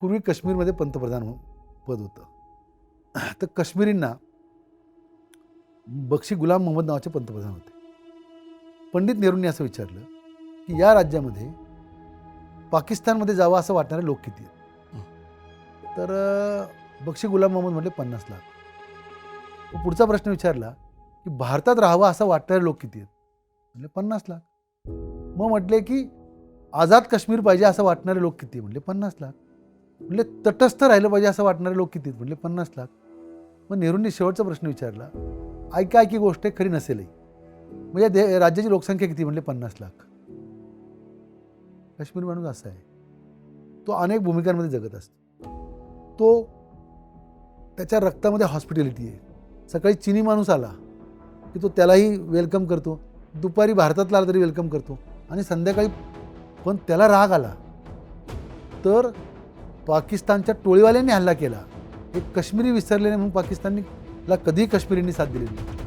पूर्वी काश्मीरमध्ये पंतप्रधान हो- पद होतं. तर काश्मीरींना बक्षी गुलाम मोहम्मद नावाचे पंतप्रधान होते. पंडित नेहरूंनी असं विचारलं की या राज्यामध्ये पाकिस्तानमध्ये जावं असं वाटणारे लोक किती आहेत? तर बक्षी गुलाम मोहम्मद म्हटले पन्नास लाख. पुढचा प्रश्न विचारला की भारतात राहावं असं वाटणारे लोक किती आहेत? म्हटले पन्नास लाख. मग म्हटले की आझाद काश्मीर पाहिजे असं वाटणारे लोक किती म्हटले पन्नास लाख. म्हणजे तटस्थ राहिलं पाहिजे असं वाटणारे लोक किती म्हणले म्हटले पन्नास लाख. मग नेहरूंनी शेवटचा प्रश्न विचारला ऐका ऐकी गोष्ट आहे खरी नसेलही. म्हणजे दे राज्याची लोकसंख्या किती म्हणले पन्नास लाख. काश्मीर माणूस असा आहे. तो अनेक भूमिकांमध्ये जगत असतो. तो त्याच्या रक्तामध्ये हॉस्पिटॅलिटी आहे. सकाळी चिनी माणूस आला की तो त्यालाही वेलकम करतो. दुपारी भारतातला आला तरी वेलकम करतो. आणि संध्याकाळी पण त्याला राग आला. तर पाकिस्तानच्या टोळीवाल्यांनी हल्ला केला. हे काश्मीरी विसरलेले म्हणून पाकिस्तानला कधीही काश्मीरींनी साथ दिली नाही.